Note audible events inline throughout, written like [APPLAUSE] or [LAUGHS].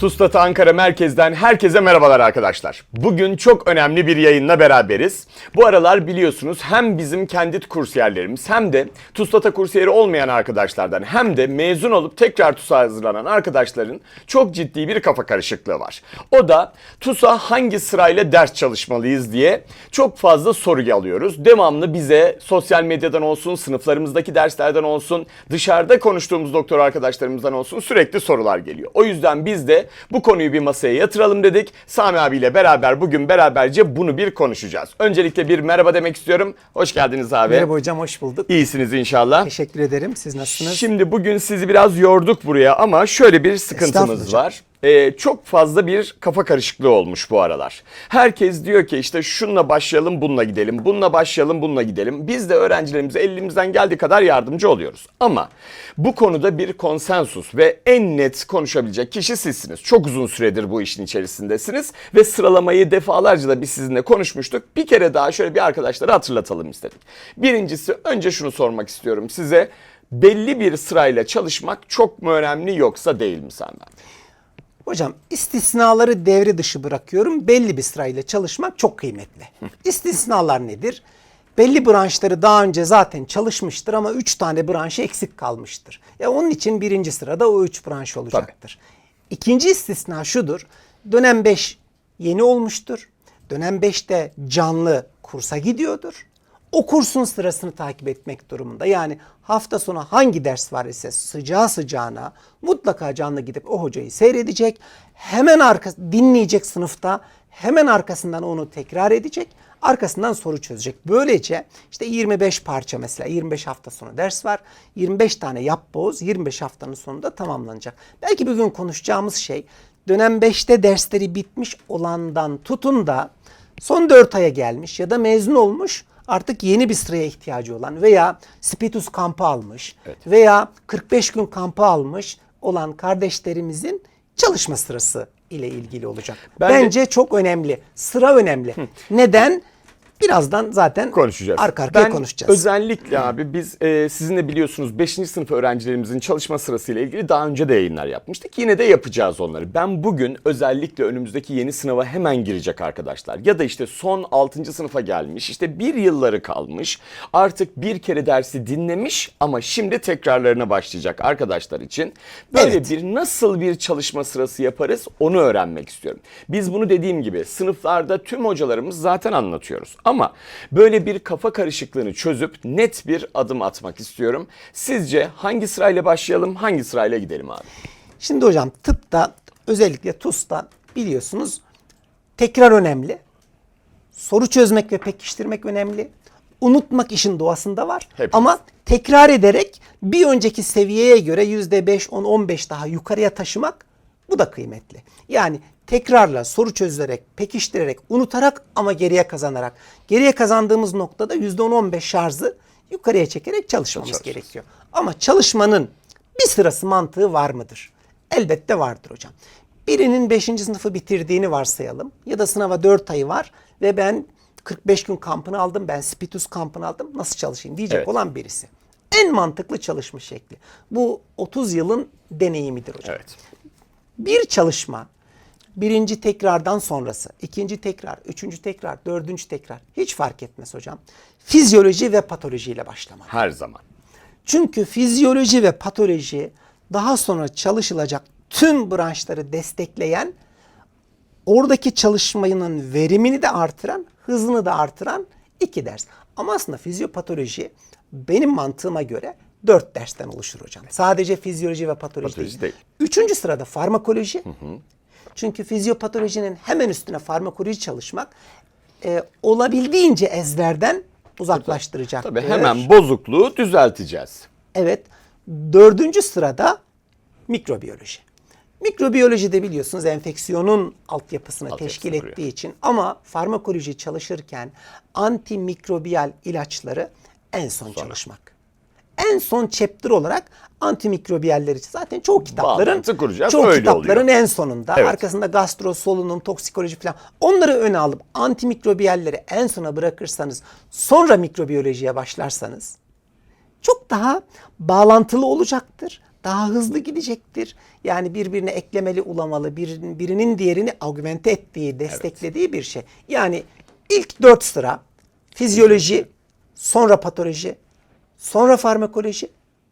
TUSTAT Ankara Merkez'den herkese merhabalar arkadaşlar. Bugün çok önemli bir yayınla beraberiz. Bu aralar biliyorsunuz hem bizim kendi kursiyerlerimiz hem de TUSTAT'a kursiyeri olmayan arkadaşlardan hem de mezun olup tekrar TUS'a hazırlanan arkadaşların çok ciddi bir kafa karışıklığı var. O da TUS'a hangi sırayla ders çalışmalıyız diye çok fazla soru alıyoruz. Devamlı bize sosyal medyadan olsun, sınıflarımızdaki derslerden olsun, dışarıda konuştuğumuz doktor arkadaşlarımızdan olsun sürekli sorular geliyor. O yüzden biz de bu konuyu bir masaya yatıralım dedik. Sami abiyle beraber bugün beraberce bunu bir konuşacağız. Öncelikle bir merhaba demek istiyorum. Hoş geldiniz abi. Merhaba hocam hoş bulduk. İyisiniz inşallah. Teşekkür ederim. Siz nasılsınız? Şimdi bugün sizi biraz yorduk buraya ama şöyle bir sıkıntımız var. Ee, çok fazla bir kafa karışıklığı olmuş bu aralar. Herkes diyor ki işte şununla başlayalım bununla gidelim, bununla başlayalım bununla gidelim. Biz de öğrencilerimize elimizden geldiği kadar yardımcı oluyoruz. Ama bu konuda bir konsensus ve en net konuşabilecek kişi sizsiniz. Çok uzun süredir bu işin içerisindesiniz ve sıralamayı defalarca da biz sizinle konuşmuştuk. Bir kere daha şöyle bir arkadaşlara hatırlatalım istedik. Birincisi önce şunu sormak istiyorum size. Belli bir sırayla çalışmak çok mu önemli yoksa değil mi abi? Hocam istisnaları devre dışı bırakıyorum. Belli bir sırayla çalışmak çok kıymetli. İstisnalar nedir? Belli branşları daha önce zaten çalışmıştır ama 3 tane branşı eksik kalmıştır. Ya onun için birinci sırada o 3 branş olacaktır. İkinci istisna şudur. Dönem 5 yeni olmuştur. Dönem 5'te canlı kursa gidiyordur. O kursun sırasını takip etmek durumunda. Yani hafta sonu hangi ders var ise sıcağı sıcağına mutlaka canlı gidip o hocayı seyredecek. Hemen arka dinleyecek sınıfta. Hemen arkasından onu tekrar edecek. Arkasından soru çözecek. Böylece işte 25 parça mesela 25 hafta sonu ders var. 25 tane yap boz 25 haftanın sonunda tamamlanacak. Belki bugün konuşacağımız şey dönem 5'te dersleri bitmiş olandan tutun da son 4 aya gelmiş ya da mezun olmuş artık yeni bir sıraya ihtiyacı olan veya Spitus kampı almış veya 45 gün kampı almış olan kardeşlerimizin çalışma sırası ile ilgili olacak. Bence- Bence çok önemli. Sıra önemli. Neden? Birazdan zaten konuşacağız. arka arkaya ben konuşacağız. Özellikle abi biz e, sizin de biliyorsunuz 5. sınıf öğrencilerimizin çalışma sırasıyla ilgili daha önce de yayınlar yapmıştık. Yine de yapacağız onları. Ben bugün özellikle önümüzdeki yeni sınava hemen girecek arkadaşlar. Ya da işte son 6. sınıfa gelmiş. işte bir yılları kalmış. Artık bir kere dersi dinlemiş ama şimdi tekrarlarına başlayacak arkadaşlar için. Böyle Evet. bir nasıl bir çalışma sırası yaparız onu öğrenmek istiyorum. Biz bunu dediğim gibi sınıflarda tüm hocalarımız zaten anlatıyoruz. Ama böyle bir kafa karışıklığını çözüp net bir adım atmak istiyorum. Sizce hangi sırayla başlayalım, hangi sırayla gidelim abi? Şimdi hocam tıpta özellikle TUS'ta biliyorsunuz tekrar önemli. Soru çözmek ve pekiştirmek önemli. Unutmak işin doğasında var. Hepimiz. Ama tekrar ederek bir önceki seviyeye göre %5, 10, 15 daha yukarıya taşımak bu da kıymetli. Yani tekrarla soru çözülerek, pekiştirerek, unutarak ama geriye kazanarak. Geriye kazandığımız noktada %10-15 şarjı yukarıya çekerek çalışmamız gerekiyor. Ama çalışmanın bir sırası mantığı var mıdır? Elbette vardır hocam. Birinin 5. sınıfı bitirdiğini varsayalım ya da sınava 4 ayı var ve ben 45 gün kampını aldım, ben Spitus kampını aldım, nasıl çalışayım diyecek Evet. olan birisi. En mantıklı çalışma şekli. Bu 30 yılın deneyimidir hocam. Evet. Bir çalışma birinci tekrardan sonrası, ikinci tekrar, üçüncü tekrar, dördüncü tekrar hiç fark etmez hocam. Fizyoloji ve patolojiyle başlamalı. Her zaman. Çünkü fizyoloji ve patoloji daha sonra çalışılacak tüm branşları destekleyen, oradaki çalışmanın verimini de artıran, hızını da artıran iki ders. Ama aslında fizyopatoloji benim mantığıma göre dört dersten oluşur hocam. Sadece fizyoloji ve patoloji, Patoloji değil. değil. Üçüncü sırada farmakoloji. Çünkü fizyopatolojinin hemen üstüne farmakoloji çalışmak e, olabildiğince ezberden uzaklaştıracak. Tabii hemen bozukluğu düzelteceğiz. Evet. Dördüncü sırada mikrobiyoloji. Mikrobiyolojide biliyorsunuz enfeksiyonun altyapısını Altyapısını teşkil kuruyor. ettiği için ama farmakoloji çalışırken antimikrobiyal ilaçları en son çalışmak. En son chapter olarak antimikrobiyalleri zaten çoğu kitapların çoğu kitapların oluyor. en sonunda Evet. arkasında gastro, solunum, toksikoloji falan onları öne alıp antimikrobiyalleri en sona bırakırsanız sonra mikrobiyolojiye başlarsanız çok daha bağlantılı olacaktır. daha hızlı gidecektir. Yani birbirine eklemeli ulamalı, bir, birinin diğerini augmente ettiği, desteklediği bir şey. Yani ilk dört sıra fizyoloji, sonra patoloji, sonra farmakoloji,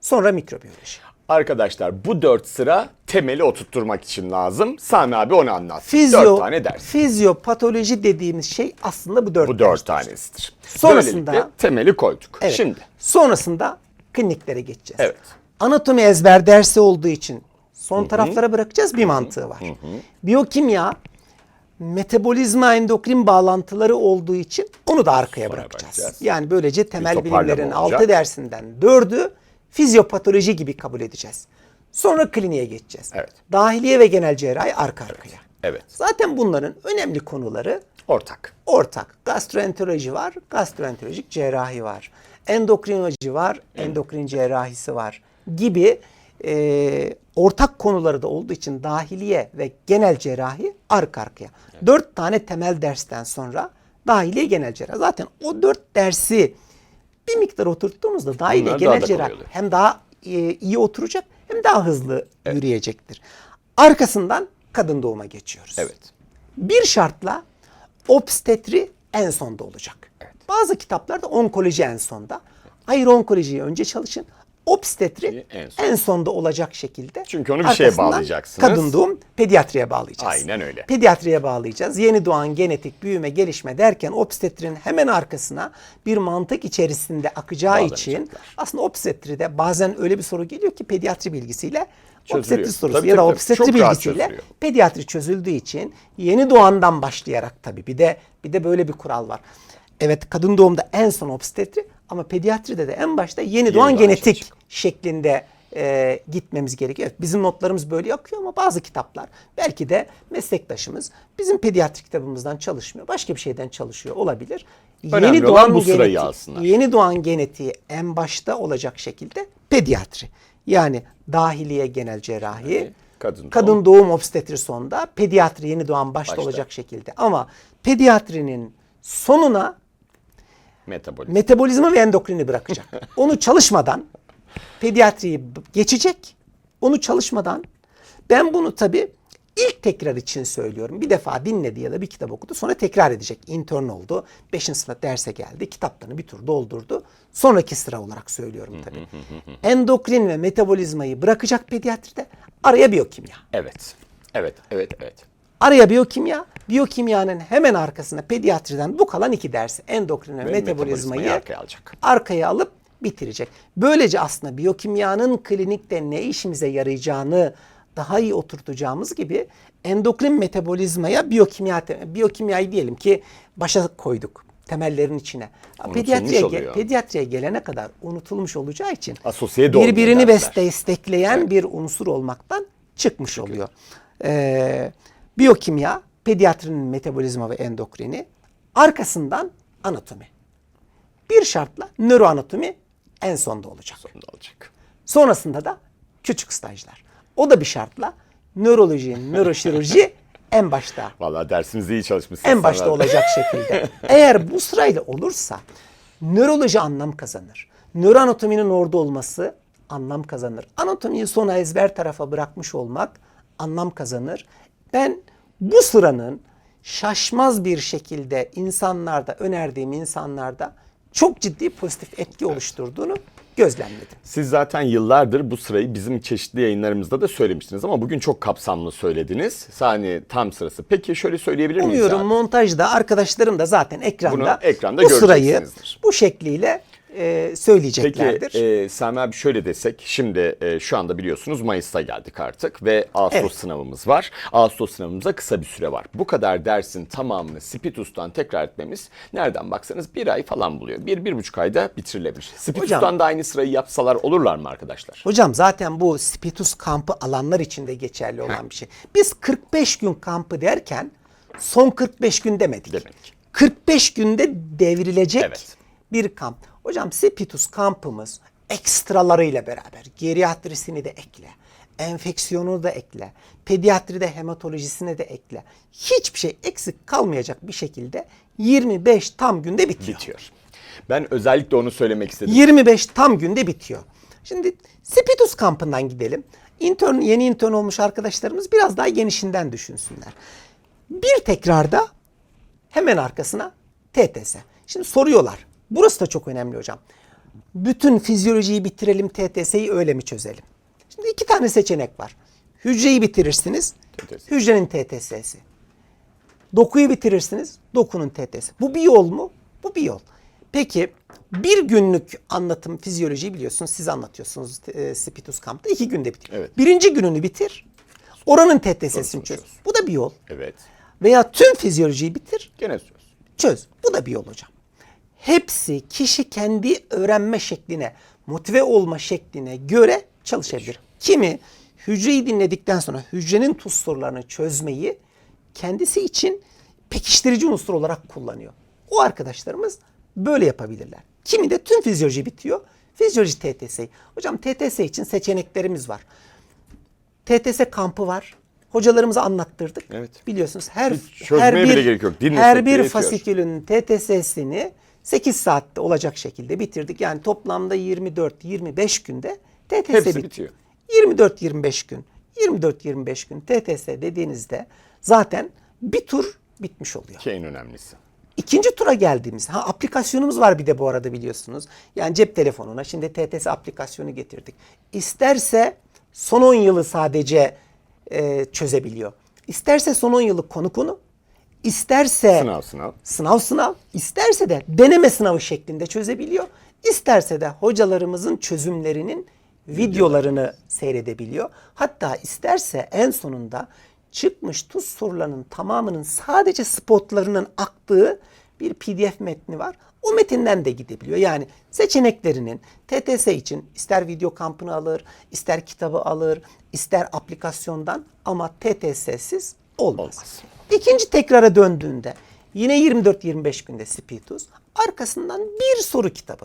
sonra mikrobiyoloji. Arkadaşlar bu dört sıra temeli oturtturmak için lazım. Sami abi onu anlat. Fizyo, Dört tane ders. fizyopatoloji dediğimiz şey aslında bu dört Bu dört derstir. tanesidir. Sonrasında- Böylelikle temeli koyduk. Evet. Şimdi Sonrasında kliniklere geçeceğiz. Evet. Anatomi ezber dersi olduğu için son taraflara bırakacağız bir mantığı var. Biyokimya metabolizma endokrin bağlantıları olduğu için onu da arkaya Sonra bırakacağız. bakacağız. Yani böylece temel bilimlerin olacak. 6 dersinden 4'ü fizyopatoloji gibi kabul edeceğiz. Sonra kliniğe geçeceğiz. Evet. Dahiliye ve genel cerrahi arka arkaya. evet Zaten bunların önemli konuları ortak. ortak. Gastroenteroloji var, gastroenterolojik cerrahi var. Endokrinoloji var, endokrin cerrahisi var gibi e, ortak konuları da olduğu için dahiliye ve genel cerrahi arka arkaya. Dört tane temel dersten sonra dahiliye genel cerrahi. Zaten o dört dersi bir miktar oturttuğumuzda dahiliye Bunlar daha genel da cerrahi kolay oluyor. hem daha e, iyi oturacak hem daha hızlı yürüyecektir. Arkasından kadın doğuma geçiyoruz. Evet. Bir şartla obstetri en sonda olacak. Bazı kitaplarda onkoloji en sonda. Hayır onkolojiyi önce çalışın. Obstetri En en, son. sonda olacak şekilde. Çünkü onu bir şeye bağlayacaksınız. Kadın doğum pediatriye bağlayacağız. Aynen öyle. Pediatriye bağlayacağız. Yeni doğan genetik büyüme gelişme derken obstetrin hemen arkasına bir mantık içerisinde akacağı için aslında obstetride bazen öyle bir soru geliyor ki pediatri bilgisiyle Çözülüyor. obstetri sorusu Tabii, ya da tabii, obstetri bilgisiyle çözülüyor. pediatri çözüldüğü için yeni doğandan başlayarak tabii bir de bir de böyle bir kural var. Evet kadın doğumda en son obstetri ama pediatride de en başta yeni, doğan doğan genetik çalışacak. şeklinde e, gitmemiz gerekiyor. Evet, bizim notlarımız böyle akıyor ama bazı kitaplar belki de meslektaşımız bizim pediatri kitabımızdan çalışmıyor. Başka bir şeyden çalışıyor olabilir. Önemli olan bu sırayı alsınlar. Yeni doğan genetiği en başta olacak şekilde pediatri. Yani dahiliye genel cerrahi, Kadın doğum. kadın doğum obstetri sonda, pediatri yeni doğan başta, Başta. olacak şekilde. Ama pediatrinin sonuna Metabolizm. metabolizma ve endokrini bırakacak. [LAUGHS] Onu çalışmadan pediatriyi geçecek. Onu çalışmadan ben bunu tabii ilk tekrar için söylüyorum. Bir defa dinledi ya da bir kitap okudu sonra tekrar edecek. Intern oldu. Beşinci sınıf derse geldi. Kitaplarını bir tur doldurdu. Sonraki sıra olarak söylüyorum tabii. Endokrin ve metabolizmayı bırakacak pediatride. Araya biyokimya. evet. Evet, evet, evet. Araya biyokimya, biyokimyanın hemen arkasına pediatriden bu kalan iki dersi endokrin ve, metabolizmayı, metabolizmayı arkaya alacak. arkaya alıp bitirecek. Böylece aslında biyokimyanın klinikte ne işimize yarayacağını daha iyi oturtacağımız gibi endokrin metabolizmaya biyokimya biyokimyayı diyelim ki başa koyduk temellerin içine. Unutulmuş Pediatriye, oluyor. pediatriye gelene kadar unutulmuş olacağı için Asosiye birbirini destekleyen bir unsur olmaktan çıkmış oluyor. Ee, biyokimya, pediatrinin metabolizma ve endokrini, arkasından anatomi. Bir şartla nöroanatomi en sonda olacak. Sonunda olacak. Sonrasında da küçük stajlar. O da bir şartla nöroloji, nöroşirurji [LAUGHS] en başta Vallahi dersinizi iyi çalışmışsınız. en başta olacak şekilde. Eğer bu sırayla olursa nöroloji anlam kazanır. Nöroanatominin orada olması anlam kazanır. Anatomiyi sona ezber tarafa bırakmış olmak anlam kazanır. Ben bu sıranın şaşmaz bir şekilde insanlarda, önerdiğim insanlarda çok ciddi pozitif etki oluşturduğunu gözlemledim. Siz zaten yıllardır bu sırayı bizim çeşitli yayınlarımızda da söylemiştiniz ama bugün çok kapsamlı söylediniz. Saniye tam sırası. Peki şöyle söyleyebilir miyiz? Umuyorum abi? montajda arkadaşlarım da zaten ekranda, Bunu ekranda bu sırayı bu şekliyle e, Peki söyleyeceklerdir. e, Sami abi şöyle desek şimdi e, şu anda biliyorsunuz Mayıs'ta geldik artık ve Ağustos Evet. sınavımız var. Ağustos sınavımıza kısa bir süre var. Bu kadar dersin tamamını Spitus'tan tekrar etmemiz nereden baksanız bir ay falan buluyor. Bir, bir buçuk ayda bitirilebilir. Spitus'tan da aynı sırayı yapsalar olurlar mı arkadaşlar? Hocam zaten bu Spitus kampı alanlar içinde geçerli olan bir şey. Biz 45 gün kampı derken son 45 gün demedik. Demedik. 45 günde devrilecek Evet. bir kamp. Hocam Spitus kampımız ekstralarıyla beraber geriatrisini de ekle. Enfeksiyonu da ekle. Pediatride hematolojisini de ekle. Hiçbir şey eksik kalmayacak bir şekilde 25 tam günde bitiyor. Bitiyor. Ben özellikle onu söylemek istedim. 25 tam günde bitiyor. Şimdi Spitus kampından gidelim. Intern, yeni intern olmuş arkadaşlarımız biraz daha genişinden düşünsünler. Bir tekrarda hemen arkasına TTS. Şimdi soruyorlar. Burası da çok önemli hocam. Bütün fizyolojiyi bitirelim TTS'yi öyle mi çözelim? Şimdi iki tane seçenek var. Hücreyi bitirirsiniz. TTS. Hücrenin TTS'si. Dokuyu bitirirsiniz. Dokunun TTS'si. Bu bir yol mu? Bu bir yol. Peki bir günlük anlatım fizyolojiyi biliyorsunuz. Siz anlatıyorsunuz e, Spitus Camp'ta. iki günde bitir. Evet. Birinci gününü bitir. Oranın TTS'sini çöz. Bu da bir yol. Evet. Veya tüm fizyolojiyi bitir Gene söz. çöz. Bu da bir yol hocam. Hepsi kişi kendi öğrenme şekline, motive olma şekline göre çalışabilir. Kimi hücreyi dinledikten sonra hücrenin tuz sorularını çözmeyi kendisi için pekiştirici unsur olarak kullanıyor. O arkadaşlarımız böyle yapabilirler. Kimi de tüm fizyoloji bitiyor. Fizyoloji TTS. Hocam TTS için seçeneklerimiz var. TTS kampı var. Hocalarımıza anlattırdık. Evet. Biliyorsunuz her Hiç her bir bile gerek yok. Dinlesek her bir fasikülün TTS'sini 8 saatte olacak şekilde bitirdik. Yani toplamda 24-25 günde TTS Hepsi bit- bitiyor. 24-25 gün. 24-25 gün TTS dediğinizde zaten bir tur bitmiş oluyor. Ki en önemlisi. İkinci tura geldiğimiz, ha aplikasyonumuz var bir de bu arada biliyorsunuz. Yani cep telefonuna şimdi TTS aplikasyonu getirdik. İsterse son 10 yılı sadece e, çözebiliyor. İsterse son 10 yılı konu konu, isterse Sınav sınav. sınav sınav, isterse de deneme sınavı şeklinde çözebiliyor. İsterse de hocalarımızın çözümlerinin videolarını seyredebiliyor. Hatta isterse en sonunda çıkmış tuz sorularının tamamının sadece spotlarının aktığı bir pdf metni var. O metinden de gidebiliyor. Yani seçeneklerinin TTS için ister video kampını alır, ister kitabı alır, ister aplikasyondan ama TTS'siz olmaz. Olmaz. İkinci tekrara döndüğünde yine 24-25 günde Spitus arkasından bir soru kitabı.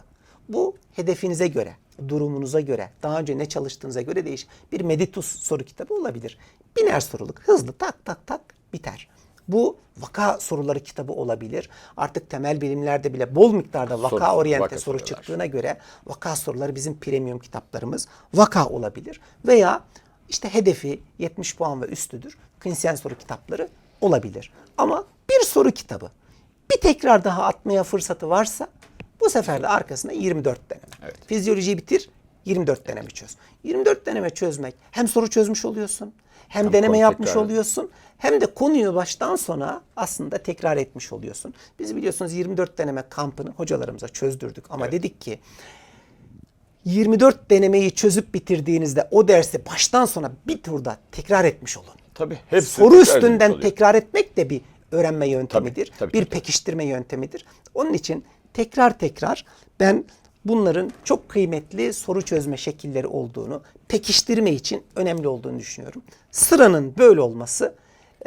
Bu hedefinize göre, durumunuza göre, daha önce ne çalıştığınıza göre değişir. Bir Meditus soru kitabı olabilir. Biner soruluk hızlı tak tak tak biter. Bu vaka soruları kitabı olabilir. Artık temel bilimlerde bile bol miktarda vaka Soru- oryante vaka soru sorular. çıktığına göre vaka soruları bizim premium kitaplarımız vaka olabilir. Veya işte hedefi 70 puan ve üstüdür. Klinisyen soru kitapları olabilir. Ama bir soru kitabı bir tekrar daha atmaya fırsatı varsa bu sefer de arkasına 24 deneme. Evet. Fizyolojiyi bitir 24 deneme çöz. 24 deneme çözmek hem soru çözmüş oluyorsun hem, deneme konu yapmış tekrar. oluyorsun hem de konuyu baştan sona aslında tekrar etmiş oluyorsun. Biz biliyorsunuz 24 deneme kampını hocalarımıza çözdürdük ama dedik ki 24 denemeyi çözüp bitirdiğinizde o dersi baştan sona bir turda tekrar etmiş olun. Tabii hepsi Soru üstünden tekrar etmek de bir öğrenme yöntemidir. Tabii, tabii, bir tabii, pekiştirme yöntemidir. Onun için tekrar tekrar ben bunların çok kıymetli soru çözme şekilleri olduğunu, pekiştirme için önemli olduğunu düşünüyorum. Sıranın böyle olması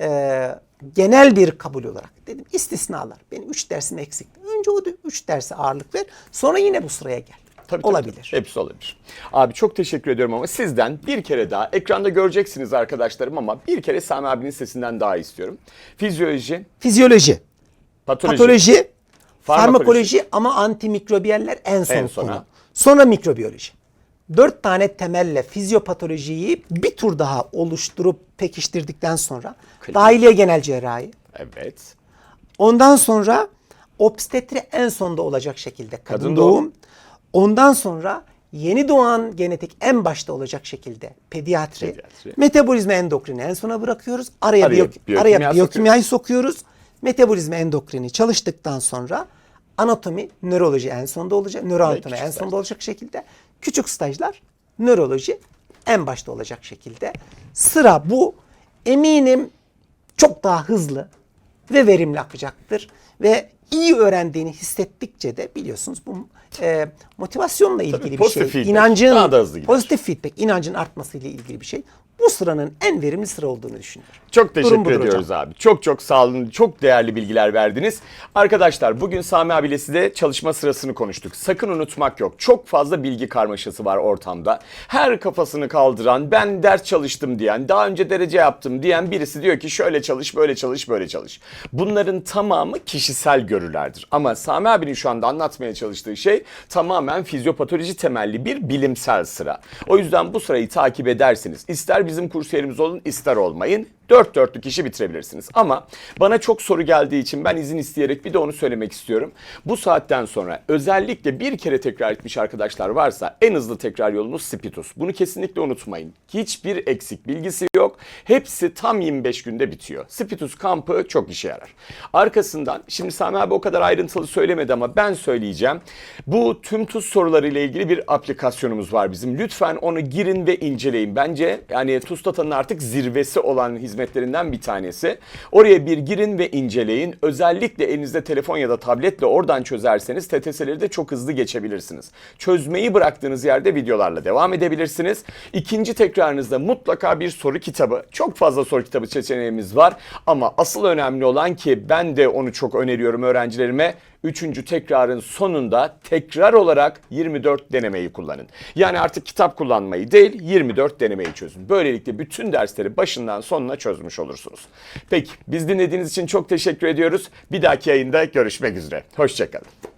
e, genel bir kabul olarak dedim istisnalar. Benim 3 dersim eksikti. Önce o 3 derse ağırlık ver. Sonra yine bu sıraya gel. Tabii, tabii, olabilir. tabii. Hepsi olabilir. Abi çok teşekkür ediyorum ama sizden bir kere daha ekranda göreceksiniz arkadaşlarım ama bir kere Sami abinin sesinden daha istiyorum. Fizyoloji, Fizyoloji, patoloji, patoloji, Farmakoloji. farmakoloji ama antimikrobiyeller en son En sona. konu. Sonra mikrobiyoloji. Dört tane temelle fizyopatolojiyi bir tur daha oluşturup pekiştirdikten sonra dahiliye genel cerrahi. Evet. Ondan sonra obstetri en sonda olacak şekilde kadın, Kadın doğum. doğum. Ondan sonra yeni doğan genetik en başta olacak şekilde pediatri. Pediatri. Metabolizma endokrini en sona bırakıyoruz. Araya, Araya biyo- biyokimya araya sokuyoruz. biyokimyayı sokuyoruz. Metabolizma endokrini çalıştıktan sonra anatomi, nöroloji en sonda olacak. Nöroanatomi en sonda olacak şekilde. Küçük stajlar nöroloji en başta olacak şekilde. Sıra bu. Eminim çok daha hızlı ve verimli akacaktır. Ve iyi öğrendiğini hissettikçe de biliyorsunuz bu e, motivasyonla ilgili bir pozitif şey. feedback İnancın daha da hızlı gider. pozitif feedback, inancın artmasıyla ilgili bir şey. Bu sıranın en verimli sıra olduğunu düşünüyorum. Çok teşekkür ediyoruz abi. Çok çok sağ olun. Çok değerli bilgiler verdiniz. Arkadaşlar bugün Sami abiyle size çalışma sırasını konuştuk. Sakın unutmak yok. Çok fazla bilgi karmaşası var ortamda. Her kafasını kaldıran, ben ders çalıştım diyen, daha önce derece yaptım diyen birisi diyor ki şöyle çalış, böyle çalış, böyle çalış. Bunların tamamı kişisel görülerdir. Ama Sami abinin şu anda anlatmaya çalıştığı şey tamamen fizyopatoloji temelli bir bilimsel sıra. O yüzden bu sırayı takip edersiniz. İster bizim kursiyerimiz olun, ister olmayın. Dört dörtlük işi bitirebilirsiniz. Ama bana çok soru geldiği için ben izin isteyerek bir de onu söylemek istiyorum. Bu saatten sonra özellikle bir kere tekrar etmiş arkadaşlar varsa en hızlı tekrar yolunuz Spitus. Bunu kesinlikle unutmayın. Hiçbir eksik bilgisi yok. Hepsi tam 25 günde bitiyor. Spitus kampı çok işe yarar. Arkasından şimdi Sami abi o kadar ayrıntılı söylemedi ama ben söyleyeceğim. Bu tüm tuz soruları ile ilgili bir aplikasyonumuz var bizim. Lütfen onu girin ve inceleyin. Bence yani TUSTATA'nın artık zirvesi olan hizmetlerinden bir tanesi. Oraya bir girin ve inceleyin. Özellikle elinizde telefon ya da tabletle oradan çözerseniz TTS'leri de çok hızlı geçebilirsiniz. Çözmeyi bıraktığınız yerde videolarla devam edebilirsiniz. İkinci tekrarınızda mutlaka bir soru kitabı. Çok fazla soru kitabı seçeneğimiz var ama asıl önemli olan ki ben de onu çok öneriyorum öğrencilerime. Üçüncü tekrarın sonunda tekrar olarak 24 denemeyi kullanın. Yani artık kitap kullanmayı değil 24 denemeyi çözün. Böylelikle bütün dersleri başından sonuna çözmüş olursunuz. Peki biz dinlediğiniz için çok teşekkür ediyoruz. Bir dahaki yayında görüşmek üzere. Hoşçakalın.